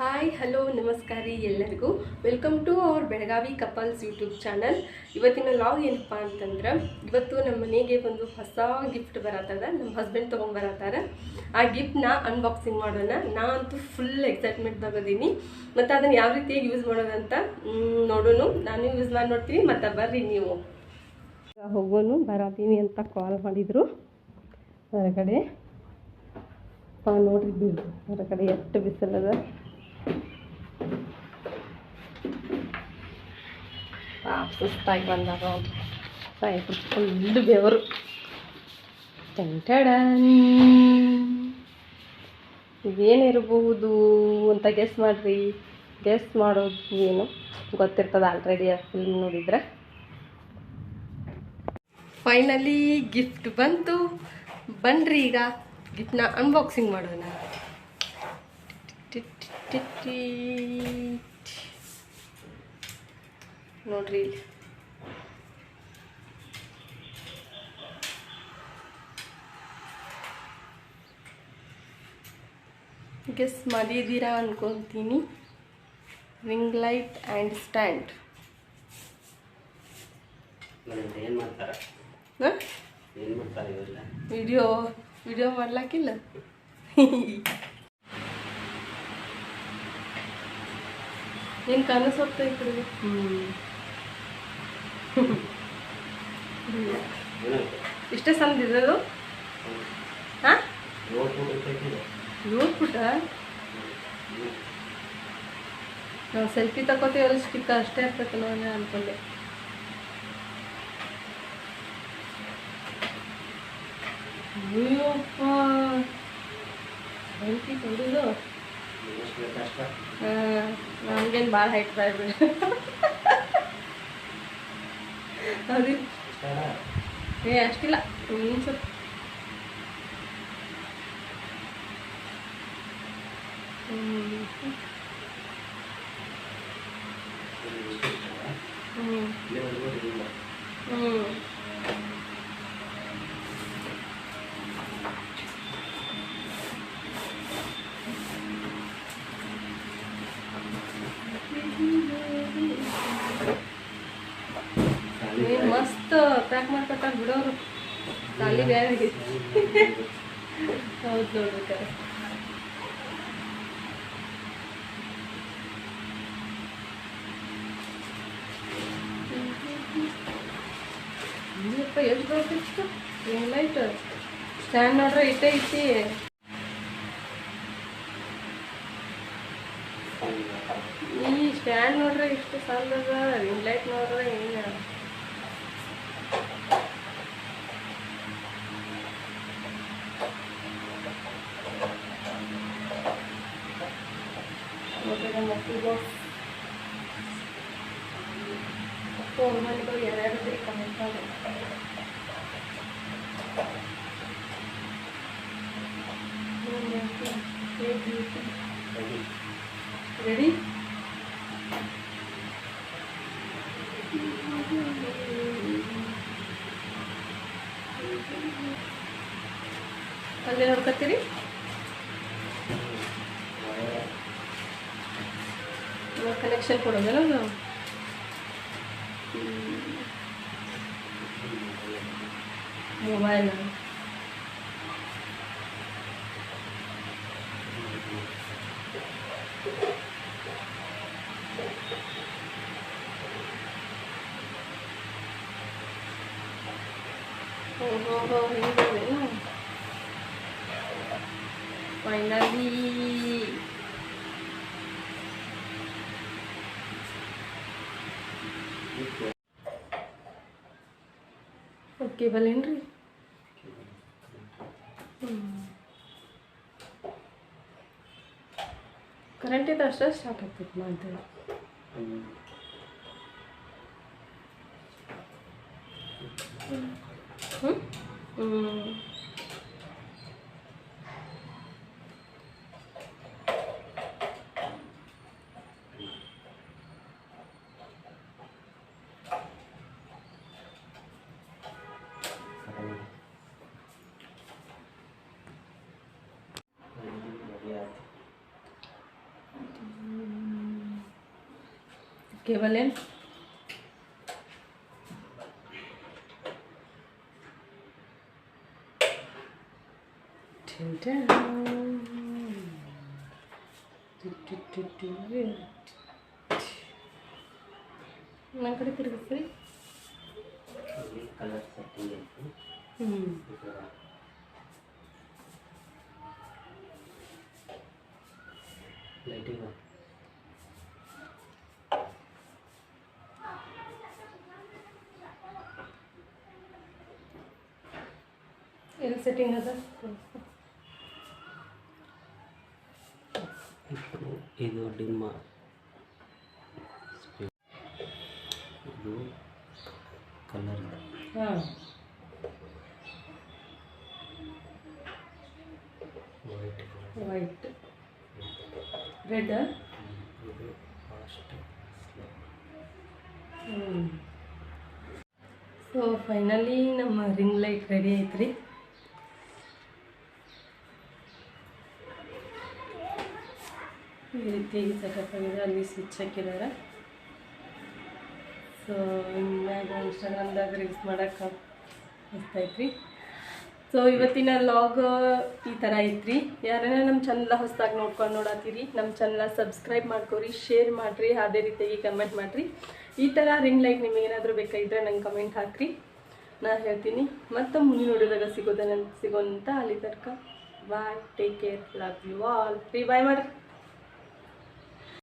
Hi hello ನಮಸ್ಕಾರ ರೀ ಎಲ್ಲರಿಗೂ. Welcome to our Belagavi couples YouTube channel ಇವತ್ತಿನ ಲಾಗ್ ಏನಪ್ಪ ಅಂತಂದ್ರೆ, ಇವತ್ತು ನಮ್ಮ ಮನೆಗೆ ಒಂದು ಹೊಸ ಗಿಫ್ಟ್ ಬರತ್ತದ, ನಮ್ಮ ಹಸ್ಬೆಂಡ್ ತೊಗೊಂಬರತ್ತಾರ ಆ ಗಿಫ್ಟ್ನ ಅನ್ಬಾಕ್ಸಿಂಗ್ ಮಾಡೋಣ. ನಾ ಅಂತೂ ಫುಲ್ ಎಕ್ಸೈಟ್ಮೆಂಟ್ ತಗೋದೀನಿ. ಮತ್ತು ಅದನ್ನು ಯಾವ ರೀತಿಯಾಗಿ ಯೂಸ್ ಮಾಡೋದಂತ ನೋಡೋಣ. ನಾನು ಯೂಸ್ ಮಾಡಿ ನೋಡ್ತೀನಿ. ಮತ್ತು ಬರ್ರಿ ನೀವು. ಹೋಗೋನು ಬರತೀನಿ ಅಂತ ಕಾಲ್ ಮಾಡಿದರು. ಹೊರಗಡೆ. ಬಿಡು. ಹೊರಗಡೆ ಎಷ್ಟು ಬಿಸಿಲದ. ಸುಸ್ತಾಗಿ ಬಂದಾಗ ಫುಲ್ ಬೆವರು. ಟೆಂಟಡ ಇದೇನಿರಬಹುದು ಅಂತ ಗೆಸ್ ಮಾಡ್ರಿ. ಗೆಸ್ ಮಾಡೋದು ಏನು ಗೊತ್ತಿರ್ತದೆ ಆಲ್ರೆಡಿ ಆ ಫಿಲ್ಮ್ ನೋಡಿದ್ರೆ. ಫೈನಲಿ ಗಿಫ್ಟ್ ಬಂತು. ಬನ್ನಿರಿ ಈಗ ಗಿಫ್ಟ್ನ ಅನ್ಬಾಕ್ಸಿಂಗ್ ಮಾಡೋಣ. ನೋಡ್ರಿ ಇಲ್ಲಿ. ಗೆಸ್ ಮಾಡಿದ್ದೀರಾ ಅನ್ಕೊತೀನಿ. ರಿಂಗ್ ಲೈಟ್ ಆ್ಯಂಡ್ ಸ್ಟ್ಯಾಂಡ್ ಏನು ಮಾಡ್ತಾರೆ? ಹಾಂ? ಏನು ಮಾಡ್ತಾರೆ ವಿಡಿಯೋ ವಿಡಿಯೋ ಮಾಡ್ಲಾಕಿಲ್ಲ? ಏನು ಕನಸು ಈ ಕಡೆ ಏನು ಇಷ್ಟೇ ಸಂದಿದ್ದು ಹಾಂ? ನೋಡ್ಬಿಟ್ಟು ನೋಡ್ಬಿಟ್ಟ ನಾವು ಸೆಲ್ಫಿ ತಗೋತೀವಲ್ಲ ಸ್ಟಿಕ್ ಅಷ್ಟೇ ಇರ್ತೈತೆ ನಾನು ಅನ್ಕೊಂಡೆ. ಅಯ್ಯಪ್ಪ ಸೆಲ್ಫಿ ಬೇಕಷ್ಟ ನಮ್ಗೇನು ಭಾಳ ಹೈಟ್ ಬೇಡ. ಹೌದು ಇಷ್ಟ ಏ ಅಷ್ಟಿಲ್ಲ ಒಂದು ಸ್ವಲ್ಪ ಹ್ಞೂ ಹ್ಞೂ ಇಲ್ಲಿ ಬಂದ್ಬಿಟ್ಟು ಇಲ್ಲ ಹ್ಞೂ ಏನ್ ಮಸ್ತ್ ಪ್ಯಾಕ್ ಮಾಡ್ಕೊತಾರ ಬಿಡೋರು. ಅಲ್ಲಿ ಬೇರೆ ಹೌದು ನೋಡ್ಬೇಕಾರೆ ಇಲ್ಲಪ್ಪ, ಎಷ್ಟು ಬರ್ತಿತ್ತು ಏನು ಲೈಟ್ ಸ್ಟ್ಯಾಂಡ್ ನೋಡ್ರೆ ಇಟ್ಟೇ ಐತಿ ಈ ಸ್ಟ್ಯಾಂಡ್ ನೋಡ್ರೆ ಇಷ್ಟು ಸಾಲದ ರಿಂಗ್ ಲೈಟ್ ನೋಡ್ರೆ ಏನು ನೋಡ್ರಿ ನಮ್ಮ ಮಕ್ಕಳಿಗೂ ಫೋನ್ ಮಾಡಿದ್ರು ಯಾರ್ಯಾರು ಬೇಕು ಕಮೆಂಟ್ ಮಾಡಿ ರೆಡಿ ಅಲ್ಲೇ ನೋಡ್ಕೊತೀರಿ ಕನೆಕ್ಷನ್ ಕೊಡೋದಲ್ಲ ನಾವು ಮೊಬೈಲ್ ಓಹೋ ಹೋ ಹಿಂಗೇನು ಫೈನಲಿ ಓಕೆ ಬಲ್ಲೇನ್ರಿ ಕರೆಂಟ್ ಇದ್ದ ಅಷ್ಟೇ ಸ್ಟಾರ್ಟ್ ಆಗ್ತೈತಿ ಅಂತೇಳಿ ಹ್ಞೂ ಹ್ಞೂ ಕೇಬಲ್ ಏನು ನನ್ನ ಕಡೆ ತಿರುಗಿಸ್ರಿ ಇಲ್ಲಿ ಕಲರ್ ಸೆಟ್ಟಿಂಗ್ ಐತಿ ಹ್ಞೂ ಇದರ ಎಲ್ಲಿ ಸೆಟ್ಟಿಂಗ್ ಅದ? ಇದು ಡಿಮ್ಮ ಇದು ಕಲರ್ ಹಾಂ. ವೈಟ್ ವೈಟ್ ರೆಡ್ ಇದು ಫಾಸ್ಟ್ ಸೊ ಫೈನಲಿ ನಮ್ಮ ರಿಂಗ್ ಲೈಟ್ ರೆಡಿ ಐತ್ರಿ. ಈ ರೀತಿಯಾಗಿ ಸೆಟಪ್ಪಾಗಿದೆ ಅಲ್ಲಿ ಸ್ವಿಚ್ ಹಾಕಿದ್ದಾರೆ. ಸೊ ಇನ್ಮ್ಯಾಗ ಇನ್ಸ್ಟಾಗ್ರಾಮ್ದಾಗ ರೀಲ್ಸ್ ಮಾಡಕ್ಕೆ ರೀ ಸೊ ಇವತ್ತಿನ ಲಾಗ್ ಈ ಥರ ಐತ್ರಿ. ಯಾರನ್ನ ನಮ್ಮ ಚಂದ ಹೊಸದಾಗಿ ನೋಡ್ಕೊಂಡು ನೋಡತ್ತೀರಿ ನಮ್ಮ ಚಂದ ಸಬ್ಸ್ಕ್ರೈಬ್ ಮಾಡ್ಕೊರಿ ಶೇರ್ ಮಾಡಿರಿ, ಅದೇ ರೀತಿಯಾಗಿ ಕಮೆಂಟ್ ಮಾಡಿರಿ. ಈ ಥರ ರಿಂಗ್ ಲೈಟ್ ನಿಮಗೆ ಏನಾದರೂ ಬೇಕಾಗಿದ್ರೆ ನಂಗೆ ಕಮೆಂಟ್ ಹಾಕ್ರಿ. ನಾ ಹೇಳ್ತೀನಿ. ಮತ್ತೆ ಮುಂದಿನ ನೋಡಿದಾಗ ಸಿಗೋದ ಸಿಗೋಂತ ಅಲ್ಲಿ ತನಕ. Bye take care love you all free bye ಮಾಡಿರಿ.